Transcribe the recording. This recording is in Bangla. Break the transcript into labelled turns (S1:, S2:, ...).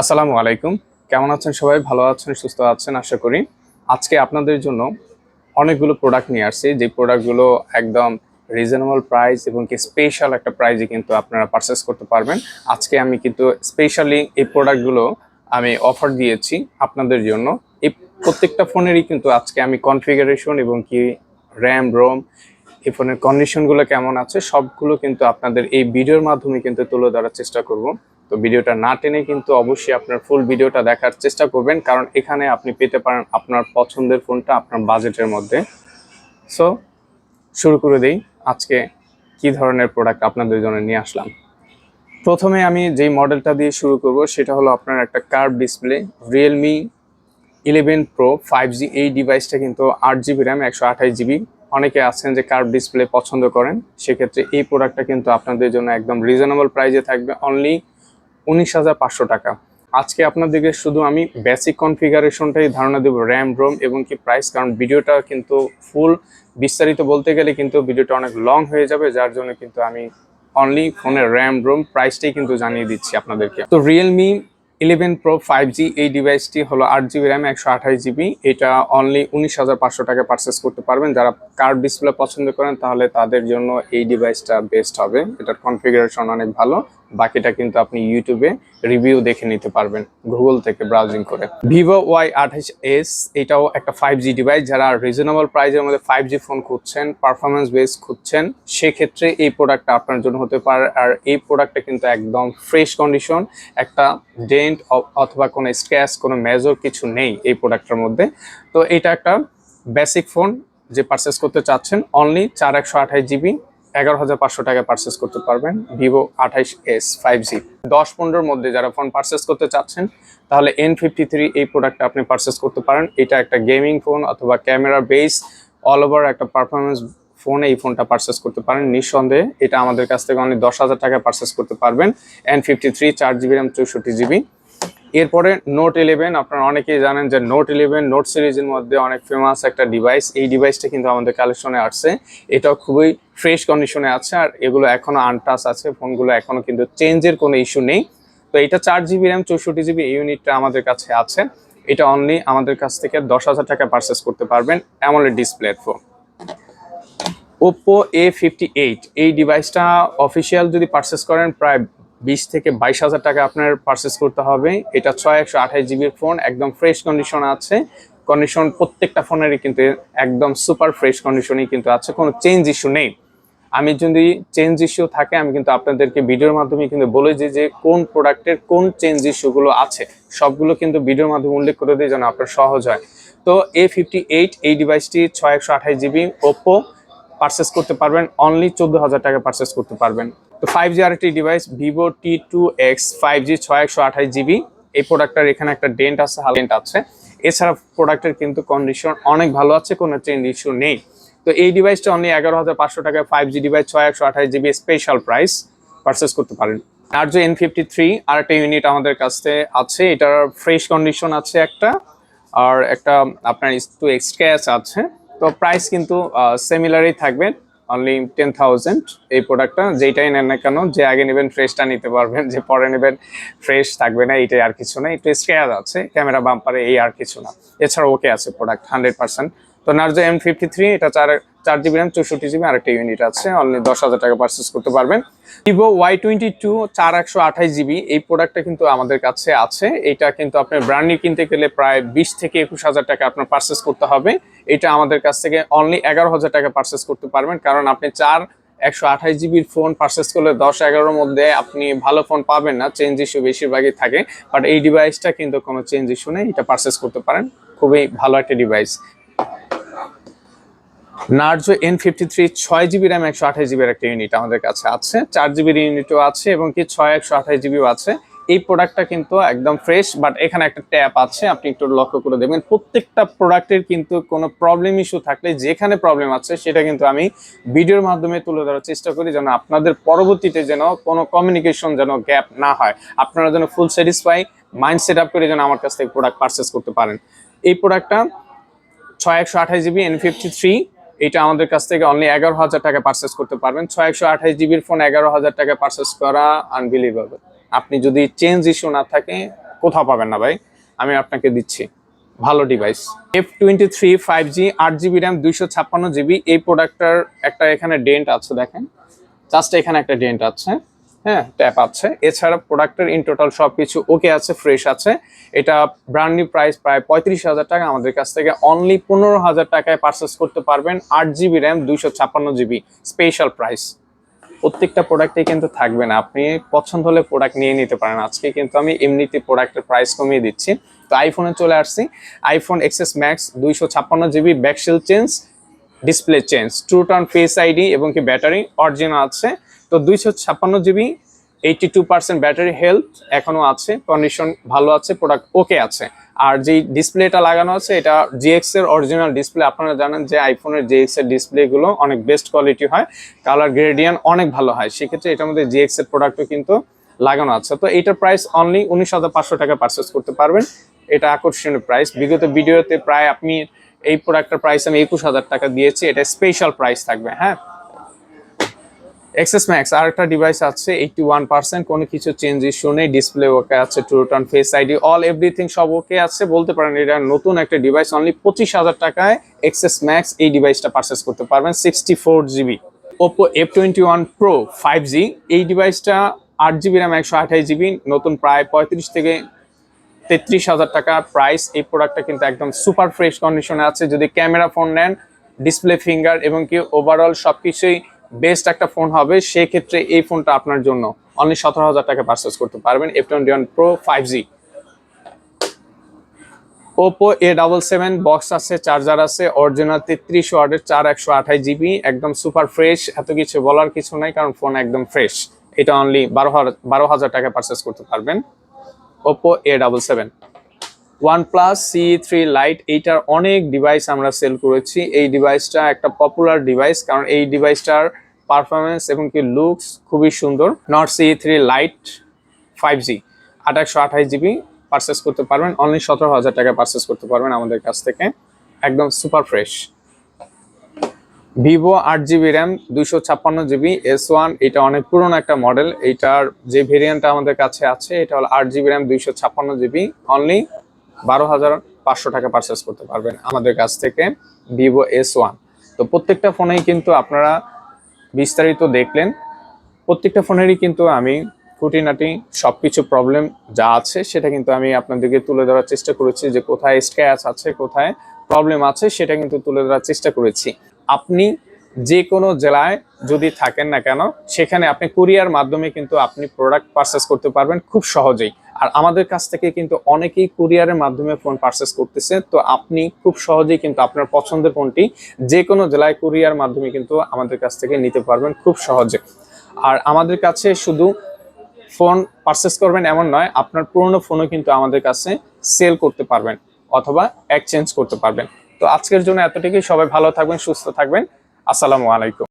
S1: আসসালামু আলাইকুম। কেমন আছেন সবাই? ভালো আছেন, সুস্থ আছেন? আশা করি। আজকে আপনাদের জন্য অনেকগুলো প্রোডাক্ট নিয়ে আসছি। যে প্রোডাক্টগুলো একদম রিজনেবল প্রাইস এবং কি স্পেশাল একটা প্রাইজে কিন্তু আপনারা পারচেস করতে পারবেন। আজকে আমি কিন্তু স্পেশালি এই প্রোডাক্টগুলো আমি অফার দিয়েছি আপনাদের জন্য। এই প্রত্যেকটা ফোনেরই কিন্তু আজকে আমি কনফিগারেশন এবং কি র্যাম রোম এই ফোনের কন্ডিশনগুলো কেমন আছে, সবগুলো কিন্তু আপনাদের এই ভিডিওর মাধ্যমে কিন্তু তুলে ধরার চেষ্টা করব। তো ভিডিওটা না টেনে কিন্তু অবশ্যই আপনার ফুল ভিডিওটা দেখার চেষ্টা করবেন, কারণ এখানে আপনি পেতে পারেন আপনার পছন্দের ফোনটা আপনার বাজেটের মধ্যে। সো শুরু করে দেই, আজকে কি ধরনের প্রোডাক্ট আপনাদের জন্য নিয়ে আসলাম। প্রথমে আমি যেই মডেলটা দিয়ে শুরু করব, সেটা হলো আপনার একটা curve display Realme eleven pro five G এই ডিভাইসটা কিন্তু আট জিবি র্যাম একশো আঠাশ জিবি অনেকে আছেন যে কার্ভ ডিসপ্লে পছন্দ করেন, সেক্ষেত্রে এই প্রোডাক্টটা কিন্তু আপনাদের জন্য একদম রিজনেবল প্রাইজে থাকবে। অনলি উনিশ হাজার পাঁচশো টাকা। আজকে আপনাদেরকে শুধু আমি বেসিক কনফিগারেশনটাই ধারণা দেবো র্যাম রোম এবং কি প্রাইস কারণ ভিডিওটা কিন্তু ফুল বিস্তারিত বলতে গেলে কিন্তু ভিডিওটা অনেক লং হয়ে যাবে, যার জন্য কিন্তু আমি অনলি ফোনের র্যাম রোম প্রাইসটাই কিন্তু জানিয়ে দিচ্ছি আপনাদেরকে। তো Realme eleven pro five G এই ডিভাইসটি হলো আট জিবি র্যাম একশো আঠাশ জিবি এটা অনলি উনিশ হাজার পাঁচশো টাকা পারচেস করতে পারবেন। যারা কার্ড ডিসপ্লে পছন্দ করেন, তাহলে তাদের জন্য এই ডিভাইসটা বেস্ট হবে। এটার কনফিগারেশন অনেক ভালো। বাকিটা কিন্তু আপনি ইউটিউবে রিভিউ দেখে নিতে পারবেন গুগল থেকে ব্রাউজিং করে। ভিভো ওয়াই আঠাশ এস এটাও একটা ফাইভ জি ডিভাইস যারা রিজনেবল প্রাইজের মধ্যে ফাইভ জি ফোন খুঁজছেন পারফরমেন্স বেস খুঁজছেন, সেক্ষেত্রে এই প্রোডাক্টটা আপনার জন্য হতে পারে। আর এই প্রোডাক্টটা কিন্তু একদম ফ্রেশ কন্ডিশন একটা ডেন্ট অথবা কোনো স্ক্র্যাচ কোনো মেজর কিছু নেই এই প্রোডাক্টটার মধ্যে। তো এটা একটা বেসিক ফোন যে পারচেস করতে চাচ্ছেন অনলি চার একশো আঠাশ জিবি এগারো হাজার পাঁচশো টাকা পারচেস করতে পারবেন ভিভো আঠাইশ এস ফাইভ জি দশ পনেরোর মধ্যে যারা ফোন পারচেস করতে চাচ্ছেন, তাহলে এন ফিফটি থ্রি এই প্রোডাক্টটা আপনি পারচেস করতে পারেন। এটা একটা গেমিং ফোন অথবা ক্যামেরা বেস অল ওভার একটা পারফরমেন্স ফোন এই ফোনটা পারচেস করতে পারেন। নিঃসন্দেহে এটা আমাদের কাছ থেকে অনেক দশ হাজার টাকা পারচেস করতে পারবেন। এন ফিফটি থ্রি চার জিবি র্যাম চৌষট্টি জিবি এরপরে নোট ইলেভেন আপনারা অনেকেই জানেন যে নোট ইলেভেন নোট সিরিজের মধ্যে অনেক ফেমাস একটা ডিভাইস এই ডিভাইসটা কিন্তু আমাদের কালেকশনে আসছে। এটাও খুবই ফ্রেশ কন্ডিশনে আছে আর এগুলো এখনও আনটাচ আছে। ফোনগুলো এখনও কিন্তু চেঞ্জের কোনো ইস্যু নেই। তো এটা চার জিবি র্যাম চৌষট্টি জিবি ইউনিটটা আমাদের কাছে আছে। এটা অনলি আমাদের কাছ থেকে দশ হাজার টাকা পারচেস করতে পারবেন AMOLED display phone Oppo A fifty eight এই ডিভাইসটা অফিসিয়াল যদি পারচেস করেন, প্রায় বিশ থেকে বাইশ হাজার টাকা আপনার পারচেস করতে হবে। এটা ছয় একশো আঠাশ জিবির ফোন একদম ফ্রেশ কন্ডিশন আছে। কন্ডিশন প্রত্যেকটা ফোনেরই কিন্তু একদম সুপার ফ্রেশ কন্ডিশনই কিন্তু আছে, কোনো চেঞ্জ ইস্যু নেই। আমি যদি চেঞ্জ ইস্যু থাকে, আমি কিন্তু আপনাদেরকে ভিডিওর মাধ্যমে কিন্তু বলে দিই যে কোন প্রোডাক্টের কোন চেঞ্জ ইস্যুগুলো আছে। সবগুলো কিন্তু ভিডিওর মাধ্যমে উল্লেখ করে দিই যেন আপনার সহজ হয়। তো এ ফিফটি এইট এই ডিভাইসটি ছয় একশো আঠাশ জিবি ওপো পারচেস করতে পারবেন অনলি চোদ্দ হাজার টাকা পারচেস করতে পারবেন। তো ফাইভ জি আরেকটি device Vivo T two X five G ছয় একশো আঠাশ জিবি এই প্রোডাক্টটার এখানে একটা ডেন্ট আছে হালডেন্ট আছে। এছাড়া প্রোডাক্টের কিন্তু কন্ডিশন অনেক ভালো আছে, কোনো চেঞ্জ ইস্যু নেই। তো এই ডিভাইসটা অনলি এগারো হাজার পাঁচশো টাকায় ফাইভ জি ডিভাইস ছয় একশো আঠাশ জিবি স্পেশাল প্রাইস পারচেস করতে পারেন। আর যে এন ফিফটি থ্রি আর একটা ইউনিট আমাদের কাছে আছে, এটার ফ্রেশ কন্ডিশন আছে একটা, আর একটা আপনার একটু এক্সট্রাস আছে। তো প্রাইস কিন্তু সিমিলারই থাকবে অনলি টেন থাউজেন্ড এই প্রোডাক্টটা যেইটাই নেন না কেন, যে আগে নেবেন ফ্রেশটা নিতে পারবেন, যে পরে নেবেন ফ্রেশ থাকবে না, এইটাই আর কিছু না। একটু স্কেয়ার আছে ক্যামেরা বাম্পারে এই আর কিছু না। এছাড়া ওকে আছে প্রোডাক্ট হান্ড্রেড পার্সেন্ট তো নার্জো এম ফিফটি থ্রি এটা চার চার জিবি র্যাম চৌষট্টি জিবি আরেকটা ইউনিট আছে। অনলি দশ হাজার টাকা পারচেস করতে পারবেন। ভিভো ওয়াই টোয়েন্টি টু চার একশো আঠাশ জিবি এই প্রোডাক্টটা কিন্তু আমাদের কাছে আছে। এটা কিন্তু আপনি ব্র্যান্ড কিনতে গেলে প্রায় বিশ থেকে একুশ হাজার টাকা আপনার পারচেস করতে হবে। এটা আমাদের কাছ থেকে অনলি এগারো হাজার টাকা পারচেস করতে পারবেন। কারণ আপনি চার একশো আঠাশ জিবির ফোন পারচেস করলে দশ এগারোর মধ্যে আপনি ভালো ফোন পাবেন না। চেঞ্জ ইস্যু বেশিরভাগই থাকে। বাট এই ডিভাইসটা কিন্তু কোনো চেঞ্জ ইস্যু নেই। এটা পারচেস করতে পারেন। খুবই ভালো একটা device Narzo N fifty three ছয় জিবি র্যাম একশো আঠাশ জিবির একটা ইউনিট আমাদের কাছে আছে। চার জিবির ইউনিটও আছে এবং কি ছয়, একশো আঠাশ জিবিও আছে। এই প্রোডাক্টটা কিন্তু একদম ফ্রেশ বাট এখানে একটা ট্যাপ আছে, আপনি একটু লক্ষ্য করে দেখবেন। প্রত্যেকটা প্রোডাক্টের কিন্তু কোনো প্রবলেম ইস্যু থাকলে, যেখানে প্রবলেম আছে, সেটা কিন্তু আমি ভিডিওর মাধ্যমে তুলে ধরার চেষ্টা করি, যেন আপনাদের পরবর্তীতে যেন কোনো কমিউনিকেশন যেন গ্যাপ না হয়। আপনারা যেন full satisfy mind set up করে যেন আমার কাছ থেকে প্রোডাক্ট পারচেস করতে পারেন। এই প্রোডাক্টটা ছয়, একশো আঠাশ জিবি এন ফিফটি থ্রি এটা আমাদের কাছ থেকে অনলি এগারো হাজার টাকা পারচেস করতে পারবেন। ছয় একশো আঠাশ জিবির ফোন এগারো হাজার টাকা পারচেস করা আনবিলিভেবল আপনি যদি চেঞ্জ ইস্যু না থাকে, কোথাও পাবেন না ভাই। আমি আপনাকে দিচ্ছি। ভালো device F twenty three five G আট জিবি র্যাম দুইশো ছাপ্পান্ন জিবি এই প্রোডাক্টটার একটা এখানে ডেন্ট আছে, দেখেন। জাস্ট এখানে একটা ডেন্ট আছে। হ্যাঁ ট্যাপ আছে। এছাড়া প্রোডাক্টের ইন টোটাল সব কিছু ওকে আছে ফ্রেশ আছে। এটা ব্র্যান্ড নিউ প্রাইস প্রায় পঁয়ত্রিশ হাজার টাকা। আমাদের কাছ থেকে অনলি পনেরো হাজার টাকায় পারচেস করতে পারবেন আট জিবি র্যাম দুইশো ছাপ্পান্ন জিবি স্পেশাল প্রাইস প্রত্যেকটা প্রোডাক্টে কিন্তু থাকবে না। আপনি পছন্দ হলে প্রোডাক্ট নিয়ে নিতে পারেন। আজকে কিন্তু আমি এমনিতে প্রোডাক্টের প্রাইস কমিয়ে দিচ্ছি। তো আইফোনে চলে আসছি। আইফোন এক্সএস ম্যাক্স দুইশো ছাপ্পান্ন GB back shell change display change true tone face ID এবং কি ব্যাটারি অরিজিনাল আছে। তো দুইশো ছাপ্পান্ন GB eighty two percent battery health এখনও আছে কন্ডিশন ভালো আছে প্রোডাক্ট ওকে আছে। আর যে ডিসপ্লেটা লাগানো আছে, এটা জিএক্স এর অরিজিনাল ডিসপ্লে আপনারা জানেন যে আইফোনের জিএক্স এর ডিসপ্লে গুলো অনেক বেস্ট কোয়ালিটি হয় কালার গ্রেডিয়ান অনেক ভালো হয়, সেক্ষেত্রে এটার মধ্যে জিএক্স এর প্রোডাক্টও কিন্তু লাগানো আছে। তো এটার প্রাইস অনলি উনিশ হাজার পাঁচশো টাকা পারচেস করতে পারবেন, এটা আকর্ষণীয় প্রাইস বিগত ভিডিওতে প্রায় আপনি এই প্রোডাক্টের প্রাইস আমি একুশ হাজার টাকা দিয়েছি, এটা স্পেশাল প্রাইস থাকবে হ্যাঁ? এক্সেস ম্যাক্স আর একটা ডিভাইস আছে এইটি ওয়ান পার্সেন্ট কোনো কিছু চেঞ্জ ইস্যু নেই ডিসপ্লে ওকে আছে to return face ID all everything সব ওকে আছে। বলতে পারেন এটা নতুন একটা ডিভাইস অনলি পঁচিশ হাজার টাকায় এক্সেস ম্যাক্স এই ডিভাইসটা পারচেস করতে পারবেন sixty four GB Oppo F twenty one pro five G এই ডিভাইসটা আট জিবি র্যাম একশো আঠাশ জিবি নতুন প্রায় পঁয়ত্রিশ থেকে তেত্রিশ হাজার টাকা প্রাইস এই প্রোডাক্টটা কিন্তু একদম সুপার ফ্রেশ কন্ডিশনে আছে, যদি ক্যামেরা ফোন নেন ডিসপ্লে ফিঙ্গার এবং কি ওভারঅল সবকিছুই বেস্ট একটা ফোন হবে, সেক্ষেত্রে এই ফোনটা আপনার জন্য। অনলি সতেরো হাজার টাকা পারচেস করতে পারবেন F twenty one pro five G Oppo A double seven box আছে চার্জার আছে অরিজিনাল তেত্রিশ ওয়ার্ডের চার একশো আঠাশ জিবি একদম সুপার ফ্রেশ এত কিছু বলার কিছু নাই, কারণ ফোন একদম ফ্রেশ এটা অনলি বারো হাজার বারো হাজার টাকা পারচেস করতে পারবেন Oppo A double seven OnePlus C three lite এইটার অনেক ডিভাইস আমরা সেল করেছি। এই ডিভাইসটা একটা পপুলার ডিভাইস কারণ এই ডিভাইসটার পারফরমেন্স এবং কি লুকস খুবই সুন্দর। Not C three lite five G আঠাশশো আঠাশ জিবি পারচেস করতে পারবেন। অনলি সতেরো হাজার টাকা পারচেস করতে পারবেন আমাদের কাছ থেকে। একদম সুপার ফ্রেশ ভিভো আট জিবি র্যাম দুইশো ছাপ্পান্ন জিবি এস ওয়ান এটা অনেক পুরনো একটা মডেল এইটার যে ভেরিয়েন্টটা আমাদের কাছে আছে, এটা হলো আট জিবি র্যাম দুইশো ছাপ্পান্ন জিবি অনলি বারো হাজার পাঁচশো টাকা পারচেস করতে পারবেন আমাদের কাছ থেকে ভিভো এস ওয়ান তো প্রত্যেকটা ফোনেই কিন্তু আপনারা বিস্তারিত দেখলেন। প্রত্যেকটা ফোনেরই কিন্তু আমি খুঁটিনাটি সব কিছু প্রবলেম যা আছে সেটা কিন্তু আমি আপনাদেরকে তুলে ধরার চেষ্টা করেছি যে কোথায় স্ক্র্যাচ আছে, কোথায় প্রবলেম আছে সেটা কিন্তু তুলে ধরার চেষ্টা করেছি। আপনি যে কোনো জেলায় যদি থাকেন না কেন, সেখানে আপনি কুরিয়ার মাধ্যমে কিন্তু আপনি প্রোডাক্ট পারচেস করতে পারবেন খুব সহজেই। আর আমাদের কাছ থেকে কিন্তু অনেকেই কুরিয়ারের মাধ্যমে ফোন পারচেস করতেছে। তো আপনি খুব সহজেই কিন্তু আপনার পছন্দের ফোনটি যে কোনো জেলায় কুরিয়ার মাধ্যমে কিন্তু আমাদের কাছ থেকে নিতে পারবেন খুব সহজে। আর আমাদের কাছে শুধু ফোন পারচেস করবেন এমন নয়, আপনার পুরনো ফোনও কিন্তু আমাদের কাছে সেল করতে পারবেন অথবা এক্সচেঞ্জ করতে পারবেন। তো আজকের জন্য এতটুকুই। সবাই ভালো থাকবেন, সুস্থ থাকবেন। আসসালামু আলাইকুম।